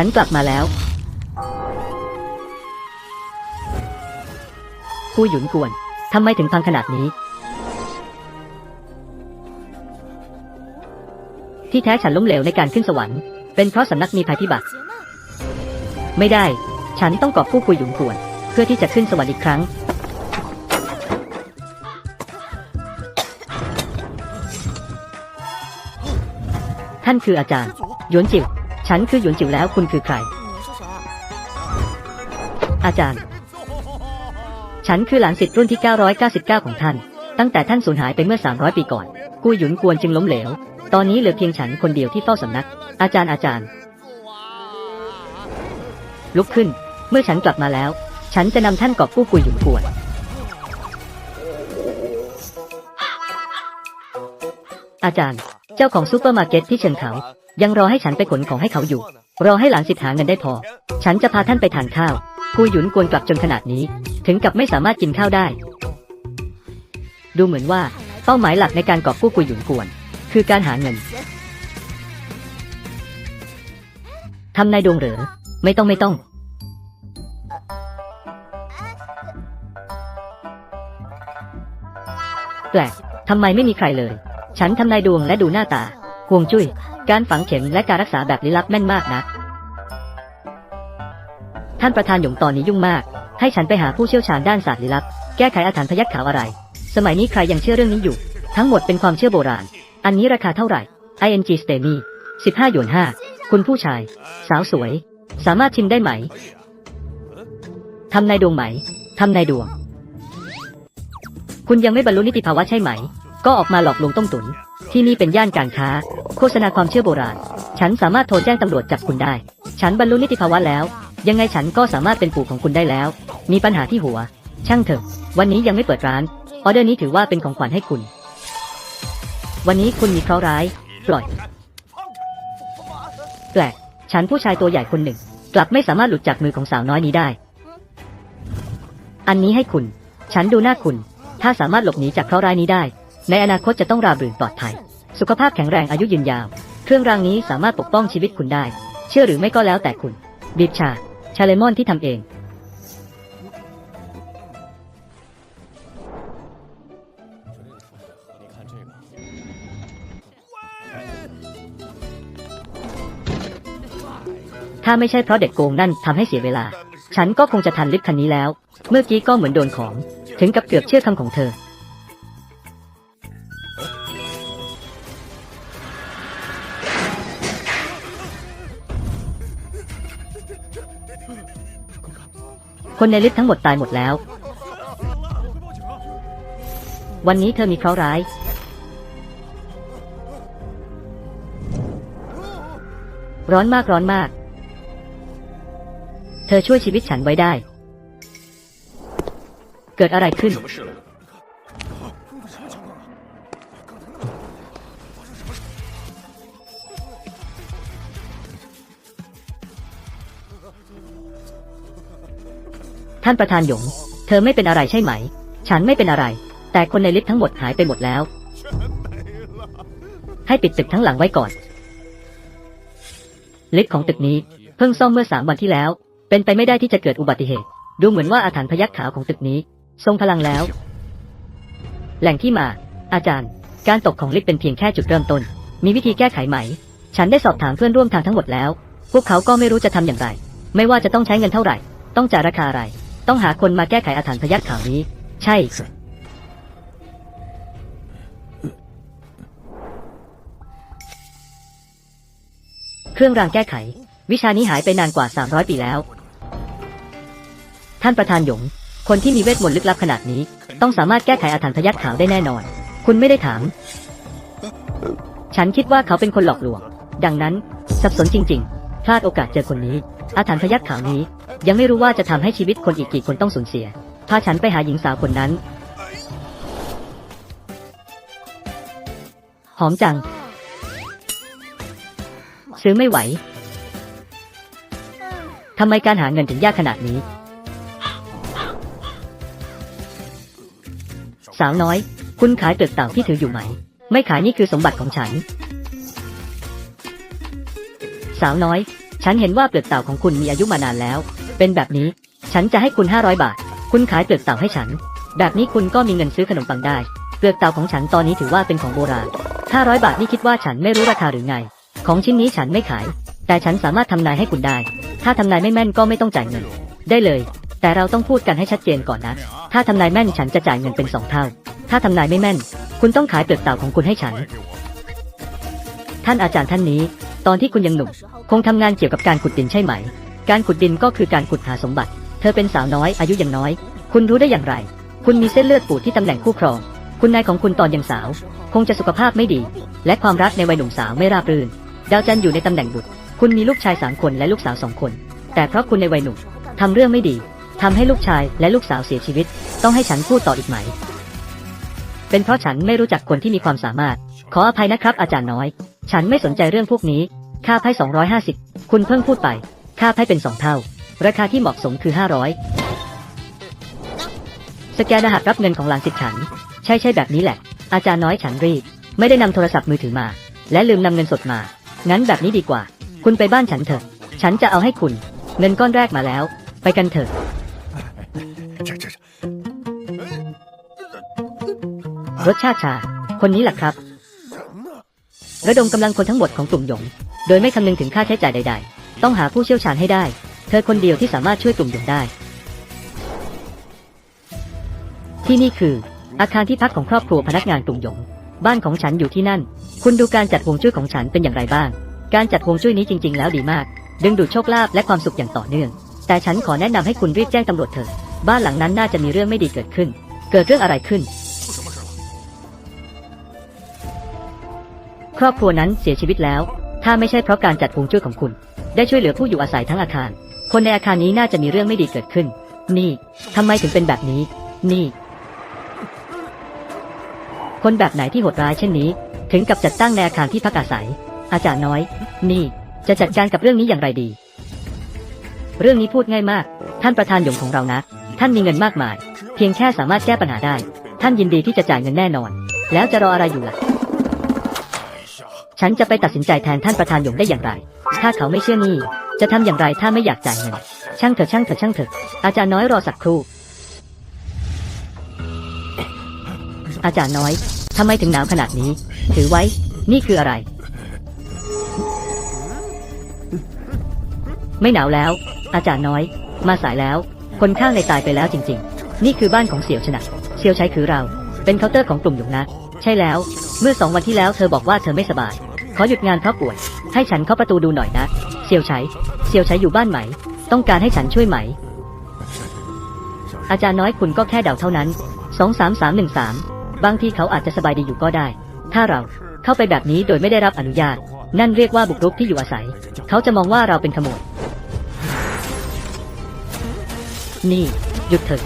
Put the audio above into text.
ฉันกลับมาแล้วกูหยุนกวนทำไมถึงพังขนาดนี้ ที่แท้ฉันล้มเหลวในการขึ้นสวรรค์ เป็นเพราะสำนักมีภัยพิบัติ ไม่ได้ ฉันต้องกอบผู้คุยหยุนกวน เพื่อที่จะขึ้นสวรรค์อีกครั้ง ท่านคืออาจารย์หยวนจิ๋ว ฉันคือหยวนจิ๋วแล้วคุณคือใคร อาจารย์ ฉันคือหลานสิทธิ์รุ่นที่ 999 ของท่าน ตั้งแต่ท่านสูญหายไปเมื่อ 300 ปีก่อน กู้หยุนกวนจึงล้มเหลว ตอนนี้เหลือเพียงฉันคนเดียวที่เฝ้าสำนัก อาจารย์อาจารย์ ลุกขึ้น เมื่อฉันกลับมาแล้ว ฉันจะนำท่านกอบกู้กุยหยุนกวนอาจารย์ เจ้าของซูเปอร์มาร์เก็ตที่เชิงเขา ยังรอให้ฉันไปขนของให้เขาอยู่ รอให้หลานศิษย์หาเงินได้พอ ฉันจะพาท่านไปทานข้าวกุยหยุนกวนกลับจนขนาดนี้ ถึงกับไม่สามารถกินข้าวได้ ดูเหมือนว่า เป้าหมายหลักในการกอบกู้กุยหยุนกวน คือการหาเงินทำนายดวงเหรอ ไม่ต้องไม่ต้อง แปลกทำไมไม่มีใครเลย ฉันทำนายดวงและดูหน้าตา ฮวงจุ้ย การฝังเข็มและการรักษาแบบลี้ลับแม่นมากนะ ท่านประธานหยงตอนนี้ยุ่งมาก ให้ฉันไปหาผู้เชี่ยวชาญด้านศาสตร์ลี้ลับ แก้ไขอาถรรพ์พยัคฆ์ขาวอะไร สมัยนี้ใครยังเชื่อเรื่องนี้อยู่ ทั้งหมดเป็นความเชื่อโบราณ อันนี้ราคาเท่าไหร่ ing s t e m y 15หยวน5คุณผู้ชาย สาวสวย สามารถชิมได้ไหม ทำนายดวงไหม ทำนายดวง คุณยังไม่บรรลุนิติภาวะใช่ไหม ก็ออกมาหลอกลวงต้มตุน ที่นี่เป็นย่านการค้า โฆษณาความเชื่อโบราณ ฉันสามารถโทรแจ้งตำรวจจับคุณได้ ฉันบรรลุนิติภาวะแล้ว ยังไงฉันก็สามารถเป็นปู่ของคุณได้แล้ว มีปัญหาที่หัว ช่างเถอะ วันนี้ยังไม่เปิดร้าน ออเดอร์นี้ถือว่าเป็นของขวัญให้คุณ วันนี้คุณมีเคราะห์ร้าย ปล่อย แปลก ฉันผู้ชายตัวใหญ่คนหนึ่ง กลับไม่สามารถหลุดจากมือของสาวน้อยนี้ได้ อันนี้ให้คุณ ฉันดูหน้าคุณ ถ้าสามารถหลบหนีจากเคราะห์ร้ายนี้ได้ ในอนาคตจะต้องราบรื่นปลอดภัย สุขภาพแข็งแรงอายุยืนยาว เครื่องรางนี้สามารถปกป้องชีวิตคุณได้ เชื่อหรือไม่ก็แล้วแต่คุณ บีบชา ชาเลมอนที่ทำเอง ถ้าไม่ใช่เพราะเด็กโกงนั่นทำให้เสียเวลา ฉันก็คงจะทันลิฟต์คันนี้แล้ว เมื่อกี้ก็เหมือนโดนของ ถึงกับเกือบเชื่อคำของเธอ คนในลิฟต์ทั้งหมดตายหมดแล้ว วันนี้เธอมีเคราะห์ร้าย ร้อนมากร้อนมาก เธอช่วยชีวิตฉันไว้ได้ เกิดอะไรขึ้น ท่านประธานหยง เธอไม่เป็นอะไรใช่ไหม ฉันไม่เป็นอะไร แต่คนในลิฟต์ทั้งหมดหายไปหมดแล้ว ให้ปิดตึกทั้งหลังไว้ก่อน ลิฟต์ของตึกนี้เพิ่งซ่อมเมื่อสามวันที่แล้ว เป็นไปไม่ได้ที่จะเกิดอุบัติเหตุ ดูเหมือนว่าอาถรรพ์พยัคฆ์ขาวของตึกนี้ ทรงพลังแล้ว แหล่งที่มา อาจารย์ การตกของลิฟต์เป็นเพียงแค่จุดเริ่มต้น มีวิธีแก้ไขไหม ฉันได้สอบถามเพื่อนร่วมทางทั้งหมดแล้ว พวกเขาก็ไม่รู้จะทำอย่างไร ไม่ว่าจะต้องใช้เงินเท่าไหร่ ต้องจ่ายราคาอะไร ต้องหาคนมาแก้ไขอาถรรพ์พยัคฆ์ขาวนี้ ใช่ เครื่องรางแก้ไข วิชานี้หายไปนานกว่า 300 ปีแล้ว ท่านประธานหยง คนที่มีเวทมนต์ลึกลับขนาดนี้ ต้องสามารถแก้ไขอาถรรพ์พยัคฆ์ขาวได้แน่นอน คุณไม่ได้ถาม ฉันคิดว่าเขาเป็นคนหลอกลวง ดังนั้น สับสนจริง ๆ พลาดโอกาสเจอคนนี้ อาถรรพ์พยัคฆ์ขาวนี้ ยังไม่รู้ว่าจะทำให้ชีวิตคนอีกกี่คนต้องสูญเสียพาฉันไปหาหญิงสาวคนนั้น หอมจัง ซื้อไม่ไหวทำไมการหาเงินถึงยากขนาดนี้ สาวน้อย คุณขายเปลือกเต่าที่ถืออยู่ไหม ไม่ขายนี่คือสมบัติของฉัน สาวน้อยฉฉันเห็นว่าเปลือกเต่าของคุณมีอายุมานานแล้ว เป็นแบบนี้ ฉันจะให้คุณ500 บาท คุณขายเปลือกเต่าให้ฉัน แบบนี้คุณก็มีเงินซื้อขนมปังได้ เปลือกเต่าของฉันตอนนี้ถือว่าเป็นของโบราณ500 บาทนี่คิดว่าฉันไม่รู้ราคาหรือไง ของชิ้นนี้ฉันไม่ขาย แต่ฉันสามารถทำนายให้คุณได้ ถ้าทำนายไม่แม่นก็ไม่ต้องจ่ายเงิน ได้เลย แต่เราต้องพูดกันให้ชัดเจนก่อนนะ ถ้าทำนายแม่นฉันจะจ่ายเงินเป็นสองเท่า ถ้าทำนายไม่แม่น คุณต้องขายเปลือกเต่าของคุณให้ฉัน ท่านอาจารย์ท่านนี้ ตอนที่คุณยังหนุ่ม คงทำงานเกี่ยวกับการขุดดินใช่ไหม การขุดดินก็คือการขุดหาสมบัติ เธอเป็นสาวน้อยอายุยังน้อย คุณรู้ได้อย่างไร คุณมีเส้นเลือดปูดที่ตำแหน่งคู่ครอง คุณนายของคุณตอนยังสาว คงจะสุขภาพไม่ดี และความรักในวัยหนุ่มสาวไม่ราบรื่น ดาวจันอยู่ในตำแหน่งบุตร คุณมีลูกชายสามคนและลูกสาวสองคน แต่เพราะคุณในวัยหนุ่มทำเรื่องไม่ดีทำให้ลูกชายและลูกสาวเสียชีวิต ต้องให้ฉันพูดต่ออีกไหม เป็นเพราะฉันไม่รู้จักคนที่มีความสามารถ ขออภัยนะครับอาจารย์น้อย ฉันไม่สนใจเรื่องพวกนี้ ค่าไพ่250 คุณเพิ่งพูดไป ค่าให้เป็น 2 เท่า ราคาที่เหมาะสมคือ 500 สแกนรหัสรับเงินของหลานสิทธิ์ฉัน ใช่ใช่แบบนี้แหละ อาจารย์น้อยฉันรีบ ไม่ได้นำโทรศัพท์มือถือมา และลืมนำเงินสดมา งั้นแบบนี้ดีกว่า คุณไปบ้านฉันเถอะ ฉันจะเอาให้คุณ เงินก้อนแรกมาแล้ว ไปกันเถอะรสชาติชา คนนี้แหละครับ ระดมกำลังคนทั้งหมดของกลุ่มหยง โดยไม่คำนึงถึงค่าใช้จ่ายใด ๆ ต้องหาผู้เชี่ยวชาญให้ได้ เธอคนเดียวที่สามารถช่วยกลุ่มหยงได้ ที่นี่คือ อาคารที่พักของครอบครัวพนักงานกลุ่มหยง บ้านของฉันอยู่ที่นั่น คุณดูการจัดห่วงช่วยของฉันเป็นอย่างไรบ้าง การจัดห่วงช่วยนี้จริง ๆ แล้วดีมาก ดึงดูดโชคลาภและความสุขอย่างต่อเนื่อง แต่ฉันขอแนะนำให้คุณรีบแจ้งตำรวจเถอะ บ้านหลังนั้นน่าจะมีเรื่องไม่ดีเกิดขึ้น เกิดเรื่องอะไรขึ้น ครอบครัวนั้นเสียชีวิตแล้ว ถ้าไม่ใช่เพราะการจัดห่วงช่วยของคุณ ได้ช่วยเหลือผู้อยู่อาศัยทั้งอาคาร คนในอาคารนี้น่าจะมีเรื่องไม่ดีเกิดขึ้น นี่ทำไมถึงเป็นแบบนี้ นี่ คนแบบไหนที่โหดร้ายเช่นนี้ ถึงกับจัดตั้งในอาคารที่พักอาศัย อาจารย์น้อย นี่ จะจัดการกับเรื่องนี้อย่างไรดี เรื่องนี้พูดง่ายมาก ท่านประธานหยงของเรานะ ท่านมีเงินมากมาย เพียงแค่สามารถแก้ปัญหาได้ ท่านยินดีที่จะจ่ายเงินแน่นอน แล้วจะรออะไรอยู่ล่ะ，ฉันจะไปตัดสินใจแทนท่านประธานหยงได้อย่างไร ถ้าเขาไม่เชื่อนี่ จะทำอย่างไรถ้าไม่อยากจ่ายเงิน ช่างเถอะช่างเถอะช่างเถอะ อาจารย์น้อยรอสักครู่ อาจารย์น้อยทำไมถึงหนาวขนาดนี้ ถือไว้ นี่คืออะไร ไม่หนาวแล้ว อาจารย์น้อย มาสายแล้ว คนข้างในตายไปแล้วจริง ๆ นี่คือบ้านของเสี่ยวชนะ เสี่ยวใช้คือเรา เป็นเคาน์เตอร์ของกลุ่มหยงนะ ใช่แล้ว เมื่อสองวันที่แล้วเธอบอกว่าเธอไม่สบาย ขอหยุดงานเพราะป่วย ให้ฉันเข้าประตูดูหน่อยนะเสี่ยวใช้เสี่ยวใช้อยู่บ้านไหม ต้องการให้ฉันช่วยไหม อาจารย์น้อยคุณก็แค่เดาเท่านั้นสองสามสามหนึ่งสามบางทีเขาอาจจะสบายดีอยู่ก็ได้ ถ้าเราเข้าไปแบบนี้โดยไม่ได้รับอนุญาต นั่นเรียกว่าบุกรุกที่อยู่อาศัย เขาจะมองว่าเราเป็นขโมย นี่ หยุดเถอะ